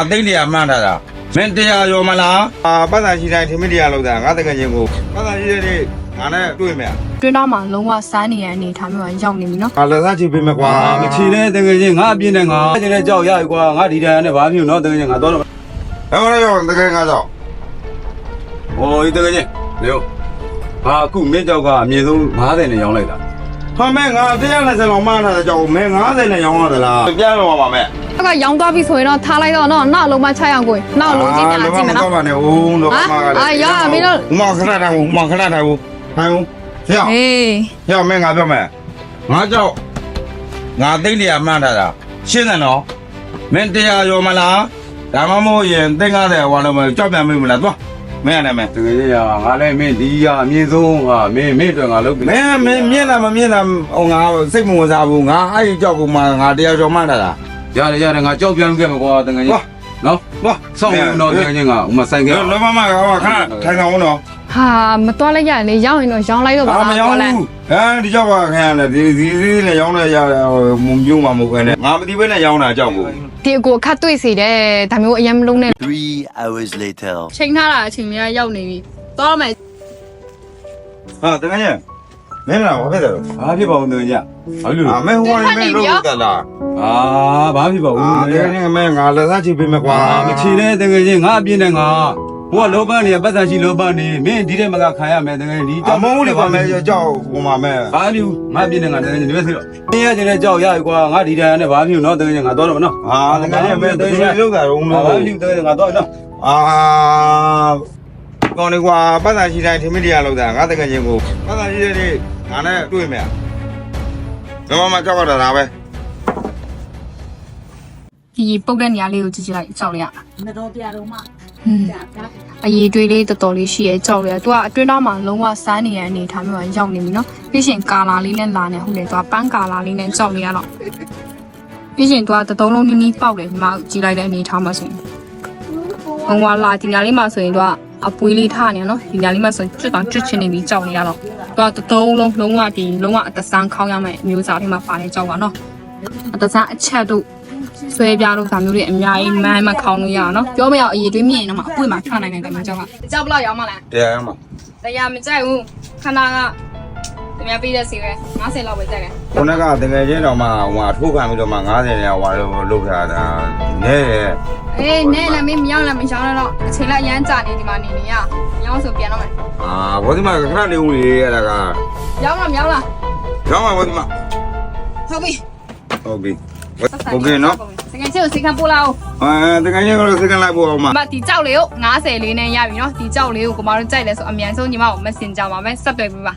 အသိနေရမှန်းထားတာမင်းတရားရောမလားအာပတ်သက်ရှိတိုင်းထမင်းတရားလောက်တာငါတကယ်ချင်းကိုပတ်သက်ရှိတဲ့နေ့ငါနဲ့တွေ့မယ်တွင်းတော့မှလုံးဝစမ်းနေရတဲ့အနေထားမျိုးကရောက်နေပြီနော်အာလက်စားချပေးမယ်ကွာအာမချီနဲ့တကယ်ချင်းငါအပြင်းနဲ့ငါကျတဲ့ကြောက်ရပြီကွာငါဒီတိုင်းနဲ့ဘာဖြစ်လို့နော်တကယ်ချင်းငါတော့ဟဲ့မလို့ရောတကယ်ငါတော့ဟိုဒီတကယ်ချင်းလေဟာအခုမင်းကြောက်ကအမြင့်ဆုံး90နဲ့ရောင်းလိုက်တာ ဟောမဲငါတရားနဲ့ဆယ်လောက်မှန်းထားတဲ့ကြောက်မဲ90နဲ့ရောင်းရသလားပြန်လို့ပါမယ်အဲ့ကရောင်းသွားပြီဆိုရင်တော့ထားလိုက်တော့နော်နောက်လုံးမချရအောင်ကိုနောက်လုံးကြီးပြန်လာကြည့်မယ်နော် တော့ပါနဲ့ဦးတော့မှာကအာရမင်းတို့ ဥမခဏတိုင်းဦးဥမခဏတိုင်းဦးဟိုင်းဦးဟဲ့ဟေးဟဲ့မင်းငါပြောမယ်ငါကြောက်ငါသိနေရမှန်းထားတာရှင်းတယ်နော်မင်းတရားရောမလားဒါမှမဟုတ်ရင်သိ90ဟောလို့မကြောက်ပြန်မိမလားသွား မင်းရတယ်မင်းတကယ်ချင်းငါလည်းမင်းဒီကအမြင့်ဆုံးဟာမင်းမင်းအတွက်ငါလုပ်ပြီမင်းမင်းမြင်လားမမြင်လားဟိုငါစိတ်မဝင်စားဘူးငါအဲ့ဒီကြောက်ကူမှငါတရားရောမှန်းထားတာရတယ်ရတယ်ငါကြောက်ပြန်ခဲ့မှာကွာတကယ်ချင်းနော်သွားဆောင်းတော့တကယ်ချင်းကဥမဆိုင်ခဲ့လောမမကခဏထိုင်ဆောင်ဦးနော် ဟာမတော်လိုက်ရလေရောင်းရင်တော့ရောင်းလိုက်တော့ပါအာမရောဘူးအဲဒီကြောက်ကခင်ရတယ်ဒီဒီဒီနဲ့ရောင်းနေရမုံပြုံးမှာမဟုတ်ခဲနဲ့ငါမသိဘဲနဲ့ရောင်းတာကြောက်ဘူးဒီအကိုအခက်တွေ့စေတယ်ဒါမျိုးအရင်မလုံးနဲ့ Three hours later. ချိန်ထားတာအချိန်လေးရောက်နေပြီတော့မယ်ဟာတကယ်ကြီးမင်းလားဘာဖြစ်တယ်ဘာဖြစ်ပါဦးတကယ်ချင်းဘာလို့အာမင်းဟိုကနေမင်းလို့တလားအာဘာဖြစ်ပါဦးအာတတကကယ်ယ်ချင်းကြီးမင်းငါလက်စားချပေးမယ်ကွာအာမချီနဲ့တကယ်ချင်းငါအပြင်းနဲ့ငါ ဟိုကလောပန်းနေပတ်သက်ရှိလောပန်းနေမင်းဒီတဲ့မကခံရမယ်တကယ်ဒီအမုန်းလေးပါမယ်ကြောက်ဟိုမှာမဲဘာဖြစ်ငါပြင်းနေငါတကယ်ချင်းဒီမဲ့ဆိုတော့မင်းရကျင်တဲ့ကြောက်ရပြီကွာငါဒီတိုင်းနဲ့ဘာဖြစ်နော်တကယ်ချင်းငါတော့တော့နော်အာတကယ်ကြီးမင်းတကယ်လောက်တာတော့မဘာလို့ဖြစ်တကယ်ချင်းငါတော့နော်အာကောင်းနေကွာပတ်သက်ရှိတိုင်းထမင်းတရားလောက်တာငါတကယ်ချင်းကိုပတ်သက်ရှိတဲ့နေ့ငါနဲ့တွေ့မယ်လောမမကြောက်ရတာပဲဒီပုတ်တဲ့နေရာလေးကိုကြည့်ကြည့်လိုက်ကြောက်လိုက်ရမတော်ပြတော့မှ အရေးတွေးလေးတော်တော်လေးရှိရဲကြောက်ရဲသူကအတွင်းတော့မှလုံးဝစမ်းနေရတဲ့အနေထားမျိုးကရောက်နေပြီနော်ပြီးရှင်ကာလာလေးနဲ့လာနေဟုတ်တယ်သူကပန်းကာလာလေးနဲ့ကြောက်နေရတော့ပြီးရှင်သူကတသုံးလုံးနီးနီးပေါက်တယ်ဒီမှာကြည့်လိုက်တဲ့အနေထားမှာဆိုရင်ဘုံဝါလာဒီညာလေးမှာဆိုရင်သူကအပွေးလေးထားနေနော်ဒီညာလေးမှာဆိုရင်ကျွတ်တောင်ကျွတ်ချင်နေပြီးကြောက်နေရတော့သူကတသုံးလုံးလုံးဝဒီလုံးဝအတဆန်းခေါင်းရမယ့်အမျိုးအစားလေးမှာပါတယ်ကြောက်ပါနော်အတဆန်းအချက်တို့ ဆွဲပြားလို့ဒါမျိုးတွေအများကြီးမန်းမခေါင်းလို့ရအောင်နော်ပြောမရအောင်အရေးတွေးမြင်တော့မှအပွေမှာထွက်နိုင်တယ်ကောင်ကြောက်ကကြောက်ဘလောက်ရောင်းမလားတရားမှာတရားမကြိုက်ဘူးခန္ဓာကသူများပေးတဲ့စီပဲ90လောက်ပဲကြိုက်တယ်ခုနကတကယ်ချင်းတော့မှဟိုထိုးခံပြီးတော့မှ90နဲ့ဟိုလို့လုပ်ထားတာနဲတယ်အေးနဲ့လည်းမင်းမရောက်လည်းမရှောင်းတော့အချိန်လိုက်ရမ်းကြာနေဒီမှာနေနေရရောင်းဆိုပြန်တော့မယ်အာဘောဒီမှာခဏနေဦးလေအဲ့ဒါကရောင်းလားမရောင်းလားကျောင်းမှာဘောဒီမှာဟုတ်ပြီဟုတ်ပြီ โอเคနော် စကင်ချစ်ကိုစိတ်ခံပို့လာအောင် အာတကယ်ချင်းကတော့စကန်လိုက်ဖို့အောင်မ မဒီကြောက်လေးကို90လေးနဲ့ရပြီနော်ဒီကြောက်လေးကိုကိုမတို့ကြိုက်လဲဆိုအမြန်ဆုံးညီမကို Messenger မှာပဲဆက်သွယ်ပေးပါ